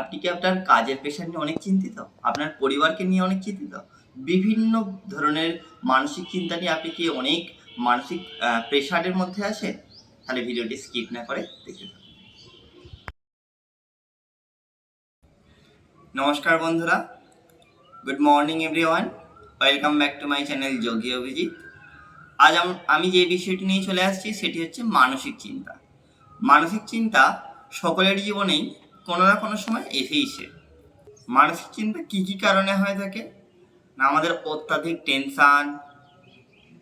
আপনি কি আপনার কাজের পেশা নিয়ে অনেক চিন্তিত? আপনার পরিবারকে নিয়ে অনেক চিন্তিত? বিভিন্ন ধরনের মানসিক চিন্তা নিয়ে আপনি কি অনেক মানসিক প্রেশারের মধ্যে আছেন? তাহলে ভিডিওটি স্কিপ না করে দেখে। নমস্কার বন্ধুরা। Good morning everyone. Welcome back to my channel Yogi Abhijit. আজ আমি যে বিষয়টি নিয়ে চলে আসছি সেটি হচ্ছে মানসিক চিন্তা। মানসিক চিন্তা সকলের জীবনেই কোনো না কোনো সময় এসেইছে মানসিক চিন্তা কী কী কারণে হয়ে থাকে না আমাদের অত্যাধিক টেনশান,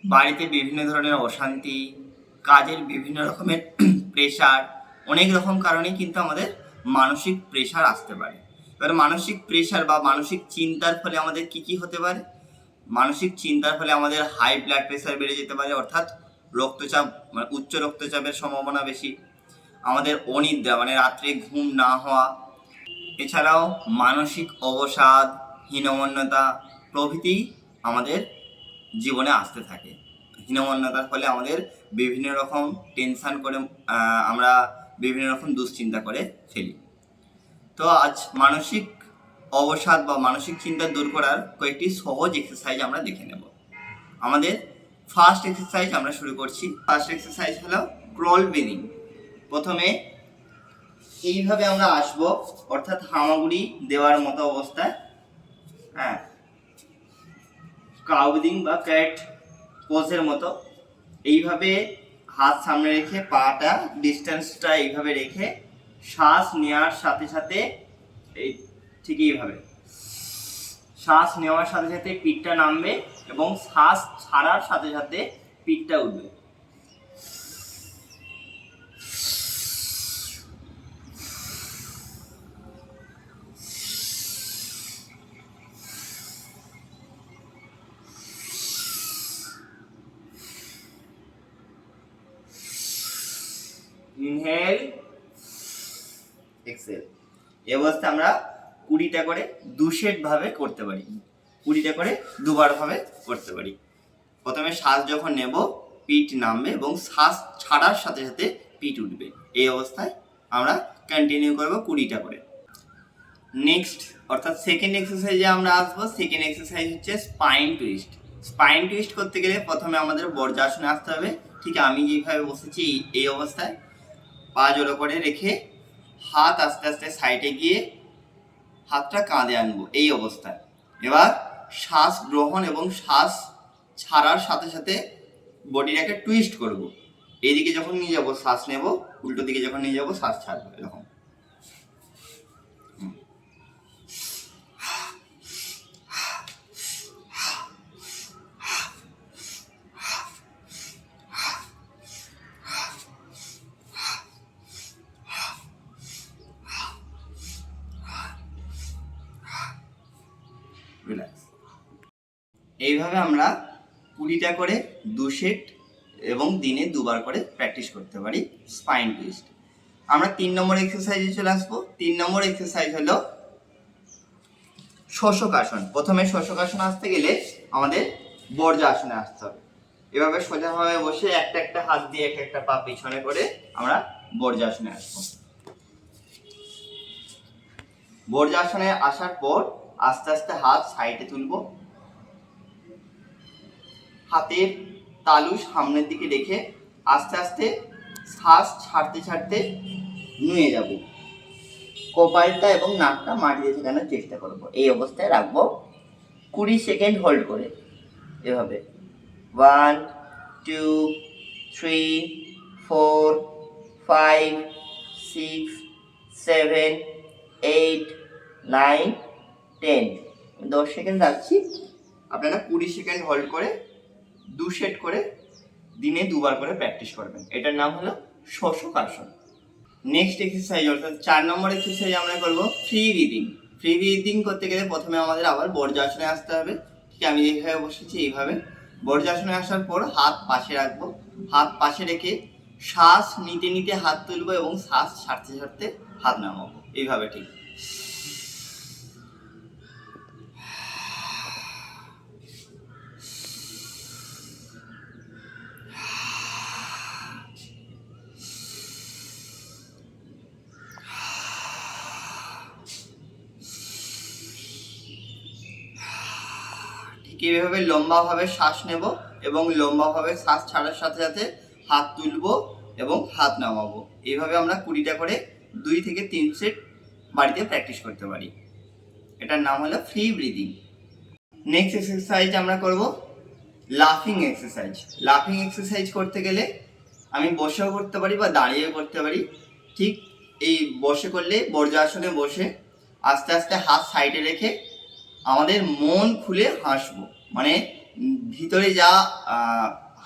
বাড়িতে বিভিন্ন ধরনের অশান্তি, কাজের বিভিন্ন রকমের প্রেশার, অনেক রকম কারণেই কিন্তু আমাদের মানসিক প্রেশার আসতে পারে। এবার মানসিক প্রেশার বা মানসিক চিন্তার ফলে আমাদের কি কি হতে পারে? মানসিক চিন্তার ফলে আমাদের হাই ব্লাড প্রেশার বেড়ে যেতে পারে, অর্থাৎ রক্তচাপ মানে উচ্চ রক্তচাপের সম্ভাবনা বেশি। আমাদের অনিদ্রা মানে রাত্রে ঘুম না হওয়া। এছাড়াও মানসিক অবসাদ, হীনমন্যতা প্রভৃতি আমাদের জীবনে আসতে থাকে। হীনমন্যতার ফলে আমাদের বিভিন্ন রকম টেনশান করে আমরা বিভিন্ন রকম দুশ্চিন্তা করে ফেলি। তো আজ মানসিক অবসাদ বা মানসিক চিন্তা দূর করার কয়েকটি সহজ এক্সারসাইজ আমরা দেখে নেব। আমাদের ফার্স্ট এক্সারসাইজ আমরা শুরু করছি। ফার্স্ট এক্সারসাইজ হলো ক্রল ব্রিদিং প্রথমে এইভাবে আমরা আসব, অর্থাৎ হামাগুড়ি দেওয়ার মতো অবস্থায় হ্যাঁ কাউদিং বা ক্যাট পোজের মতো, এইভাবে হাত সামনে রেখে পাটা ডিস্টেন্সটা এইভাবে রেখে শ্বাস নেওয়ার সাথে সাথে এই ঠিক এইভাবে, শ্বাস নেওয়ার সাথে সাথে পিঠটা নামবে এবং শ্বাস ছাড়ার সাথে সাথে পিঠটা উঠবে। Inhale, exhale. এই অবস্থা আমরা কুড়িটা করে দু ভাবে করতে পারি। কুড়িটা করে দুবার ভাবে করতে পারি। প্রথমে শ্বাস যখন নেব, পিঠ নামবে এবং শ্বাস ছাড়ার সাথে সাথে পিঠ উঠবে। এই অবস্থায় আমরা কন্টিনিউ করব কুড়িটা করে। নেক্সট অর্থাৎ সেকেন্ড এক্সারসাইজে আমরা আসব। সেকেন্ড এক্সারসাইজ হচ্ছে স্পাইন টুইস্ট স্পাইন টুইস্ট করতে গেলে প্রথমে আমাদের বর্জাসনে আসতে হবে। ঠিক আমি যেভাবে বসেছি এই অবস্থায় পা জোড়ো করে রেখে হাত আস্তে আস্তে সাইডে গিয়ে হাতটা কাঁধে আনব, এই অবস্থায়। এবার শ্বাস গ্রহণ এবং শ্বাস ছাড়ার সাথে সাথে বডিটাকে টুইস্ট করব। এইদিকে যখন নিয়ে যাব, শ্বাস নেব, উল্টো দিকে যখন নিয়ে যাব, শ্বাস ছাড়বো, এরকম হুম। রিল্যাক্স এইভাবে আমরা কুড়িটা করে দু সেট এবং দিনে দুবার করে প্র্যাকটিস করতে পারি স্পাইন টুইস্ট। আমরা তিন নম্বর এক্সারসাইজে চলে আসব। তিন নম্বর এক্সারসাইজ হলো শোষকাসন। প্রথমে শোষকাসন আসতে গেলে আমাদের বর্জা আসনে আসতে হবে। এভাবে সোজাভাবে বসে একটা একটা হাত দিয়ে একটা একটা পা পিছনে করে আমরা বর্জাসনে আসব। বর্জাসনে আসার পর আস্তে আস্তে হাত সাইডে তুলবো। হাতের তালু সামনের দিকে রেখে আস্তে আস্তে শ্বাস ছাড়তে ছাড়তে নুয়ে যাব। কপালটা এবং নাকটা মাটিতে ঠেকানোর চেষ্টা করব। এই অবস্থায় রাখব কুড়ি সেকেন্ড হোল্ড করে। এভাবে। One, two, three, four, five, six, seven, eight, nine, ten. দশ সেকেন্ড রাখছি। আপনারা কুড়ি সেকেন্ড হোল্ড করে দু সেট করে দিনে দুবার করে প্র্যাকটিস করবেন। এটার নাম হলো শোষক আসন। নেক্সট এক্সারসাইজ অর্থাৎ চার নম্বর এক্সারসাইজ আমরা করব ফ্রি ব্রিদিং ফ্রি ব্রিদিং করতে গেলে প্রথমে আমাদের আবার বর্জাসনে আসতে হবে। ঠিক আমি যেভাবে বসেছি এইভাবে। বর্জাসনে আসার পর হাত পাশে রাখব। হাত পাশে রেখে শ্বাস নিতে নিতে হাত তুলবো এবং শ্বাস ছাড়তে ছাড়তে হাত নামাবো। এইভাবে ঠিক। ঠিক এইভাবে লম্বাভাবে শ্বাস নেব এবং লম্বাভাবে শ্বাস ছাড়ার সাথে সাথে হাত তুলবো এবং হাত নামাবো। এইভাবে আমরা কুড়িটা করে দুই থেকে তিন সেট বাড়িতে প্র্যাকটিস করতে পারি। এটার নাম হলো ফ্রি ব্রিদিং নেক্সট এক্সারসাইজ আমরা করব লাফিং এক্সারসাইজ লাফিং এক্সারসাইজ করতে গেলে আমি বসেও করতে পারি বা দাঁড়িয়েও করতে পারি। ঠিক এই বসে করলে বর্জাসনে বসে আস্তে আস্তে হাত সাইডে রেখে আমাদের মন খুলে হাসবো মানে ভিতরে যা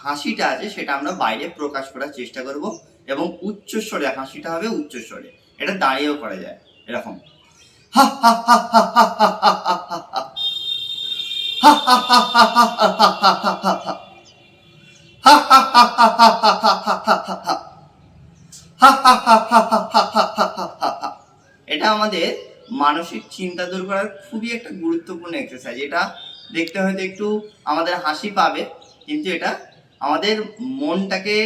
হাসিটা আছে সেটা আমরা বাইরে প্রকাশ করার চেষ্টা করব এবং উচ্চস্বরে হাসিটা হবে উচ্চস্বরে এটা দাঁড়িয়েও করা যায় এরকম এটা আমাদের মানসিক চিন্তা দূর করার খুবই একটা গুরুত্বপূর্ণ এক্সারসাইজ এটা দেখতে হয়তো একটু আমাদের হাসি পাবে, কিন্তু এটা আমাদের মনটাকে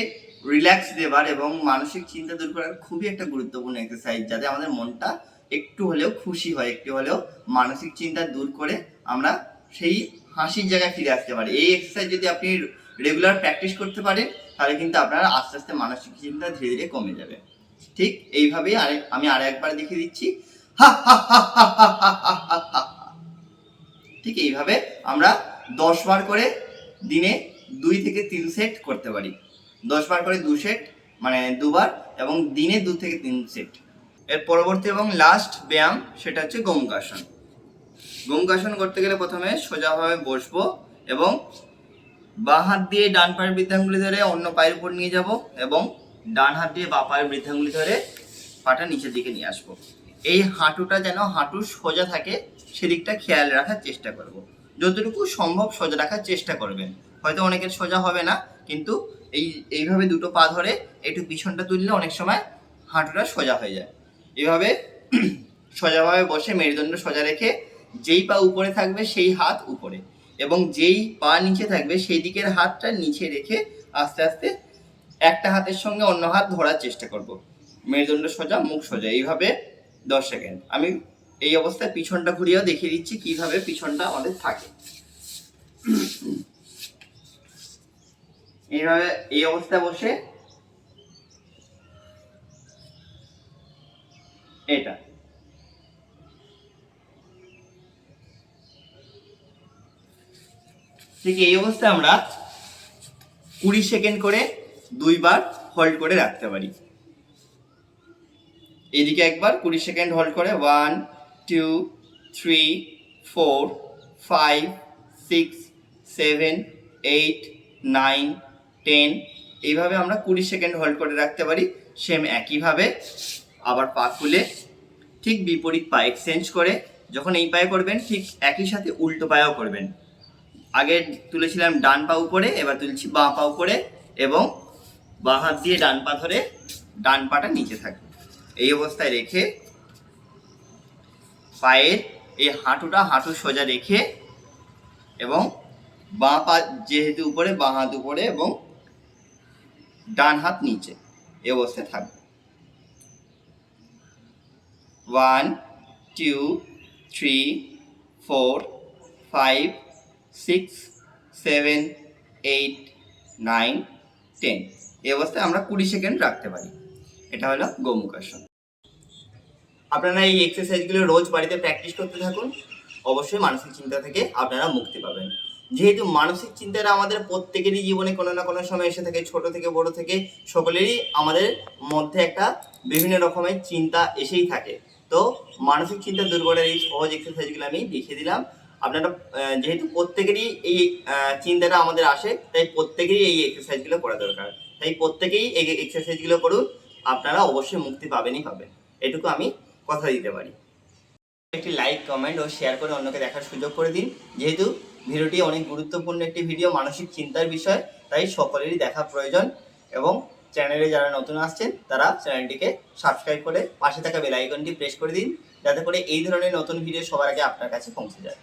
রিল্যাক্স দেবার এবং মানসিক চিন্তা দূর করার খুবই একটা গুরুত্বপূর্ণ এক্সারসাইজ যাতে আমাদের মনটা একটু হলেও খুশি হয়, একটু হলেও মানসিক চিন্তা দূর করে আমরা সেই হাসির জায়গায় ফিরে আসতে পারি। এই এক্সারসাইজ যদি আপনি রেগুলার প্র্যাকটিস করতে পারেন, তাহলে কিন্তু আপনার আস্তে আস্তে মানসিক চিন্তা ধীরে ধীরে কমে যাবে। ঠিক এইভাবেই আরেক আমি আর একবার দেখিয়ে দিচ্ছি। ঠিক এইভাবে আমরা দশ বার করে দিনে দুই থেকে তিন সেট করতে পারি। দশ বার করে দু সেট মানে দুবার, এবং দিনে দু থেকে তিন সেট এর পরবর্তী এবং লাস্ট ব্যায়াম, সেটা হচ্ছে গোমুকাসন গোমুকাসন করতে গেলে প্রথমে সোজাভাবে বসবো এবং বাঁ হাত দিয়ে ডান পায়ের বৃদ্ধাঙ্গুলি ধরে অন্য পায়ের উপর নিয়ে যাব এবং ডান হাত দিয়ে বা পায়ের বৃদ্ধাঙ্গুলি ধরে পাটা নিচের দিকে নিয়ে আসব। এই হাঁটুটা যেন হাঁটু সোজা থাকে, সেদিকটা খেয়াল রাখার চেষ্টা করব। যতটুকু সম্ভব সোজা রাখার চেষ্টা করবেন। হয়তো অনেকের সোজা হবে না, কিন্তু এই, এইভাবে দুটো পা ধরে একটু পিছনটা তুললে অনেক সময় হাঁটুটা সোজা হয়ে যায়। এভাবে সোজাভাবে বসে মেরুদণ্ড সোজা রেখে যেই পা উপরে থাকবে সেই হাত উপরে এবং যেই পা নিচে থাকবে সেই দিকের হাতটা নিচে রেখে আস্তে আস্তে একটা হাতের সঙ্গে অন্য হাত ধরার চেষ্টা করব। মেরুদণ্ড সোজা, মুখ সোজা। এইভাবে দশ সেকেন্ড। আমি এই অবস্থায় পিছনটা ঘুরিয়েও দেখিয়ে দিচ্ছি কীভাবে পিছনটা আমাদের থাকে। এইভাবে এই অবস্থায় বসে এটা। ঠিক এই অবস্থায় আমরা কুড়ি সেকেন্ড করে দুইবার হোল্ড করে রাখতে পারি। এদিকে একবার, কুড়ি সেকেন্ড হোল্ড করে one two three four five six seven eight nine ten এইভাবে আমরা কুড়ি সেকেন্ড হোল্ড করে রাখতে পারি সেম একইভাবে আবার পা খুলে ঠিক বিপরীত পা এক্সচেঞ্জ করে, যখন এই পায়ে করবেন, ঠিক একই সাথে উল্টো পায়েও করবেন। আগে তুলেছিলাম ডান পা উপরে, এবার তুলছি বাঁ পা উপরে এবং বাঁ হাত দিয়ে ডান পা ধরে ডান পাটা নিচে থাকবে। এই অবস্থায় রেখে পায়ের এই হাঁটুটা হাঁটু সোজা রেখে এবং বাঁ পা যেহেতু উপরে, বাঁ হাত উপরে এবং ডান হাত নিচে এই অবস্থায় থাকবে। One two three four five six seven eight nine ten এই অবস্থায় আমরা কুড়ি সেকেন্ড রাখতে পারি। এটা হলো গোমুখাসন। আপনারা এই এক্সারসাইজগুলো রোজ বাড়িতে প্র্যাকটিস করতে থাকুন। অবশ্যই মানসিক চিন্তা থেকে আপনারা মুক্তি পাবেন। যেহেতু মানসিক চিন্তাটা আমাদের প্রত্যেকেরই জীবনে কোনো না কোনো সময় এসে থাকে, ছোট থেকে, বড় থেকে, সকলেরই আমাদের মধ্যে একটা বিভিন্ন রকমের চিন্তা এসেই থাকে। তো মানসিক চিন্তা দূর করার এই সহজ এক্সারসাইজগুলো আমি দেখিয়ে দিলাম। আপনারা যেহেতু প্রত্যেকেরই এই চিন্তাটা আমাদের আসে, তাই প্রত্যেকেরই এই এক্সারসাইজগুলো করা দরকার। তাই প্রত্যেকেই এই এক্সারসাইজগুলো করুন। আপনারা অবশ্যই মুক্তি পাবেনই পাবেন এটুকু আমি কথা দিতে পারি। একটি লাইক কমেন্ট ও শেয়ার করে অন্যকে দেখার সুযোগ করে দিন। যেহেতু ভিডিওটি অনেক গুরুত্বপূর্ণ একটি ভিডিও মানসিক চিন্তার বিষয়, তাই সকলেরই দেখা প্রয়োজন এবং চ্যানেলে যারা নতুন আসছেন, তারা চ্যানেলটিকে সাবস্ক্রাইব করে পাশে থাকা বেল আইকনটি প্রেস করে দিন, যাতে করে এই ধরনের নতুন ভিডিও সবার আগে আপনার কাছে পৌঁছে যায়।